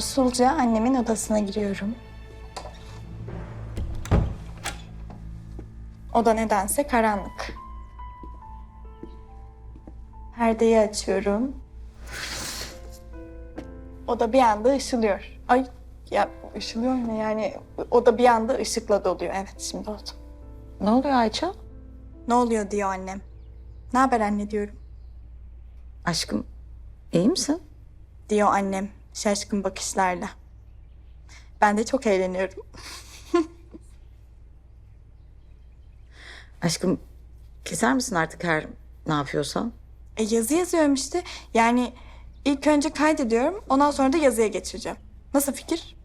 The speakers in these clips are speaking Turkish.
Usulca annemin odasına giriyorum. Oda nedense karanlık. Perdeyi açıyorum. Oda bir anda ışılıyor. Ay ya ışılıyor ne yani? Oda bir anda ışıkla doluyor. Evet şimdi oldu. Ne oluyor Ayça? Ne oluyor diyor annem. Ne haber anne diyorum. Aşkım iyi misin? Diyor annem şaşkın bakışlarla. Ben de çok eğleniyorum. Aşkım keser misin artık her ne yapıyorsan? E yazı yazıyorum işte. Yani ilk önce kaydediyorum. Ondan sonra da yazıya geçireceğim. Nasıl fikir?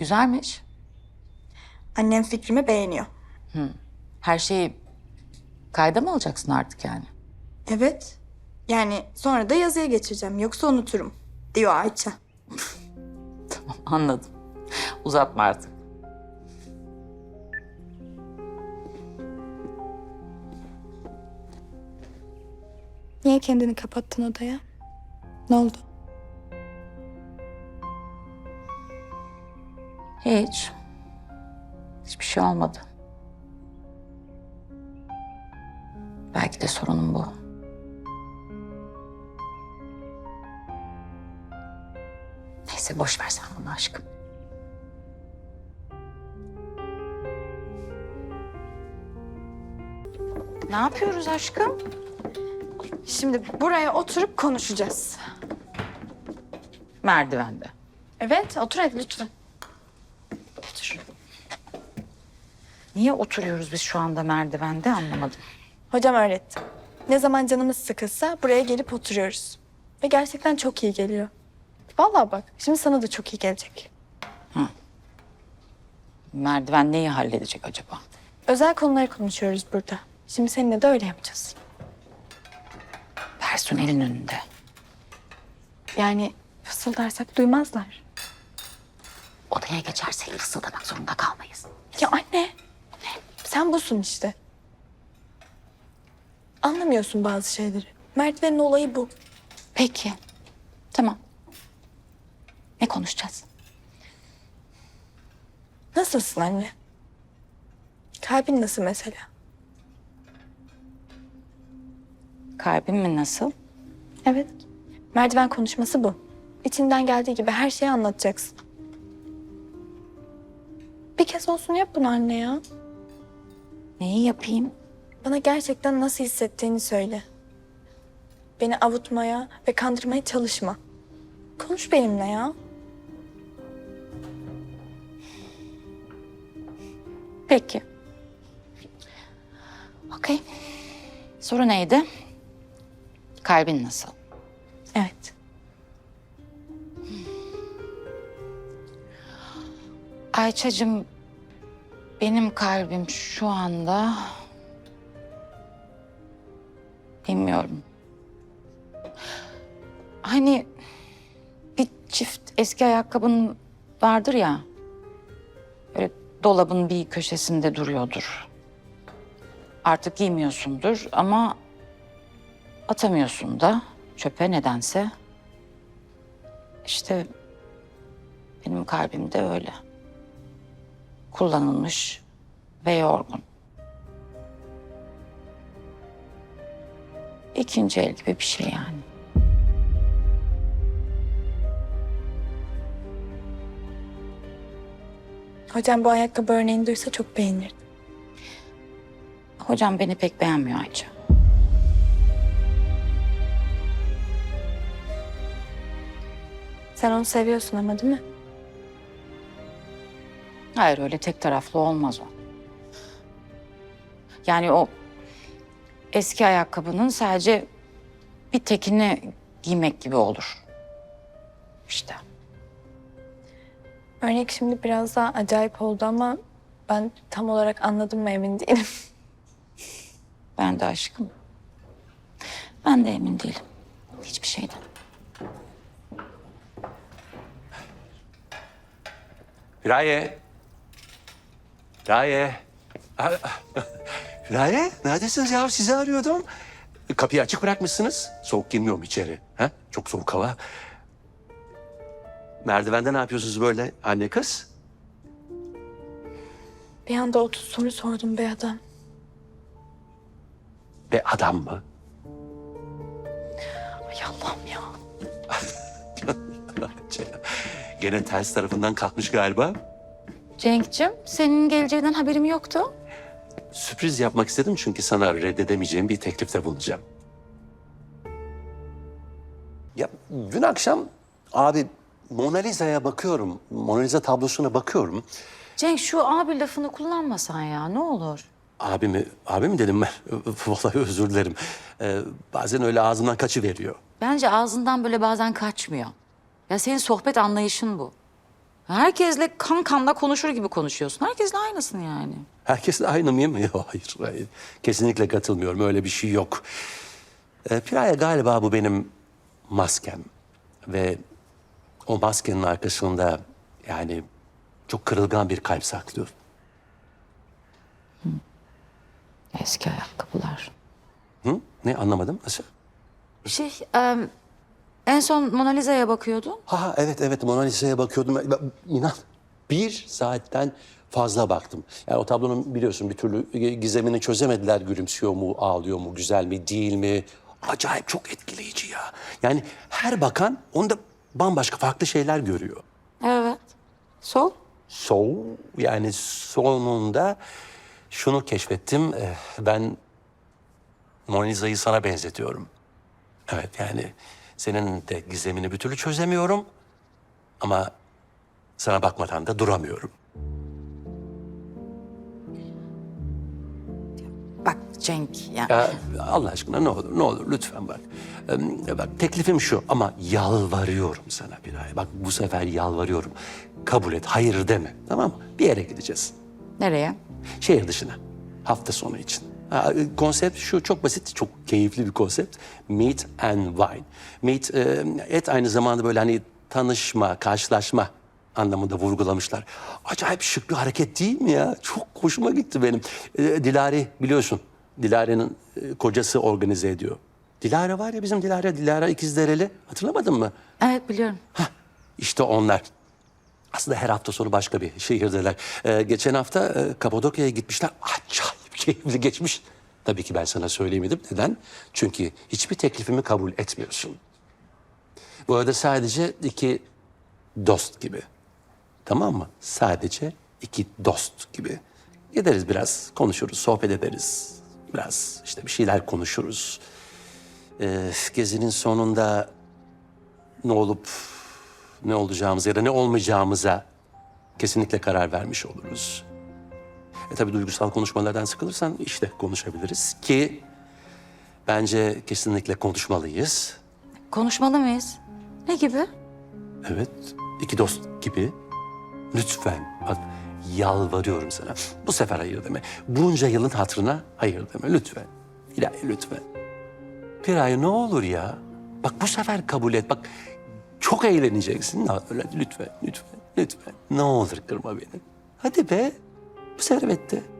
Güzelmiş. Annem fikrimi beğeniyor. Her şeyi kayda mı alacaksın artık yani? Evet. Yani sonra da yazıya geçireceğim. Yoksa unuturum. Diyor Ayça. Anladım. Uzatma artık. Niye kendini kapattın odaya? Ne oldu? Hiç. Hiçbir şey olmadı. Belki de sorunum bu. Neyse boş ver sen bunu aşkım. Ne yapıyoruz aşkım? Şimdi buraya oturup konuşacağız. Merdivende. Evet, otur hadi lütfen. Otur. Niye oturuyoruz biz şu anda merdivende anlamadım. Hocam öğretti. Ne zaman canımız sıkılsa buraya gelip oturuyoruz. Ve gerçekten çok iyi geliyor. Vallahi bak, şimdi sana da çok iyi gelecek. Merdiven neyi halledecek acaba? Özel konuları konuşuyoruz burada. Şimdi seninle de öyle yapacağız. Personelin önünde. Yani fısıldarsak duymazlar. Odaya geçersek fısıldamak zorunda kalmayız. Ya anne, sen busun işte. Anlamıyorsun bazı şeyleri. Merdivenin olayı bu. Peki. Tamam. Ne konuşacağız? Nasılsın anne? Kalbin nasıl mesela? Kalbim mi nasıl? Evet. Merdiven konuşması bu. İçinden geldiği gibi her şeyi anlatacaksın. Bir kez olsun yap bunu anne ya. Neyi yapayım? Bana gerçekten nasıl hissettiğini söyle. Beni avutmaya ve kandırmaya çalışma. Konuş benimle ya. Peki. Okey. Soru neydi? Kalbin nasıl? Evet. Ayça'cığım benim kalbim şu anda bilmiyorum. Hani bir çift eski ayakkabın vardır ya. Böyle dolabın bir köşesinde duruyordur. Artık giymiyorsundur ama atamıyorsun da çöpe nedense. İşte benim kalbim de öyle kullanılmış ve yorgun. İkinci el gibi bir şey yani. Hocam bu ayakkabı örneğini duysa çok beğenirdi. Hocam beni pek beğenmiyor Ayça. Sen onu seviyorsun ama değil mi? Hayır öyle tek taraflı olmaz o. Yani o eski ayakkabının sadece bir tekini giymek gibi olur. İşte. Örnek şimdi biraz daha acayip oldu ama ben tam olarak anladım mı emin değilim. Ben de aşkım. Ben de emin değilim. Hiçbir şeyden. Firaye. Firaye. Lale, neredesiniz ya? Sizi arıyordum. Kapıyı açık bırakmışsınız. Soğuk girmiyor mu içeri? Ha? Çok soğuk hava. Merdivende ne yapıyorsunuz böyle anne kız? Bir anda 30 soru sordum be adam. Ve adam mı? Ay Allah'ım ya. Gene ters tarafından kalkmış galiba. Cenk'cim senin geleceğinden haberim yoktu. Sürpriz yapmak istedim çünkü sana reddedemeyeceğim bir teklifte bulunacağım. Ya dün akşam abi Mona Lisa'ya bakıyorum. Mona Lisa tablosuna bakıyorum. Cenk şu abi lafını kullanmasan ya ne olur. Abi mi, abi mi dedim ben? Vallahi özür dilerim. Ee, bazen öyle ağzımdan kaçıveriyor. Bence ağzından böyle bazen kaçmıyor. Ya senin sohbet anlayışın bu. Herkesle kan kanla konuşur gibi konuşuyorsun. Herkesle aynısın yani. Herkesle aynı mıyım? Yok, hayır, hayır. Kesinlikle katılmıyorum. Öyle bir şey yok. Ee, Piraya galiba bu benim maskem. Ve o maskenin arkasında yani çok kırılgan bir kalp saklıyor. Eski ayakkabılar. Hı? Ne anlamadım? Nasıl? Şey, em, en son Mona Lisa'ya bakıyordun. Ha ha, evet evet Mona Lisa'ya bakıyordum. Ben- İnan bir saatten fazla baktım. Yani o tablonun biliyorsun bir türlü gizemini çözemediler. Gülümsüyor mu, ağlıyor mu, güzel mi, değil mi? Acayip çok etkileyici ya. Yani her bakan onda bambaşka farklı şeyler görüyor. Evet. Sol? Sol yani sonunda şunu keşfettim. eh, Ben Mona Lisa'yı sana benzetiyorum. Evet yani senin de gizemini bir türlü çözemiyorum. Ama sana bakmadan da duramıyorum. Bak Cenk ya. Ya Allah aşkına ne olur ne olur lütfen bak. Ee, Bak teklifim şu ama yalvarıyorum sana bir ay. Bak bu sefer yalvarıyorum. Kabul et hayır deme tamam mı? Bir yere gideceğiz. Nereye? Şehir dışına. Hafta sonu için. Konsept şu çok basit, çok keyifli bir konsept. Meet and wine. Meet, e, et aynı zamanda böyle hani tanışma, karşılaşma anlamında vurgulamışlar. Acayip şık bir hareket değil mi ya? Çok hoşuma gitti benim. E, Dilare biliyorsun. Dilare'nin e, kocası organize ediyor. Dilara var ya bizim Dilara, Dilara İkizdereli. Hatırlamadın mı? Evet biliyorum. Hah, işte onlar. Aslında her hafta sonu başka bir şehirdeler. Ee, geçen hafta e, Kapadokya'ya gitmişler. Acayip keyifli geçmiş. Tabii ki ben sana söyleyemedim. Neden? Çünkü hiçbir teklifimi kabul etmiyorsun. Bu arada sadece iki dost gibi. Tamam mı? Sadece iki dost gibi. Gideriz biraz, konuşuruz, sohbet ederiz. Biraz işte bir şeyler konuşuruz. Ee, gezinin sonunda ne olup ne olacağımız ya da ne olmayacağımıza kesinlikle karar vermiş oluruz. E tabii duygusal konuşmalardan sıkılırsan işte konuşabiliriz ki bence kesinlikle konuşmalıyız. Konuşmalı mıyız? Ne gibi? Evet, iki dost gibi. Lütfen bak yalvarıyorum sana. Bu sefer hayır deme. Bunca yılın hatırına hayır deme lütfen. İlahi lütfen. Piray ne olur ya. Bak bu sefer kabul et. Bak çok eğleneceksin. Ne olur, Lütfen, lütfen, lütfen. Ne olur kırma beni. Hadi be. De.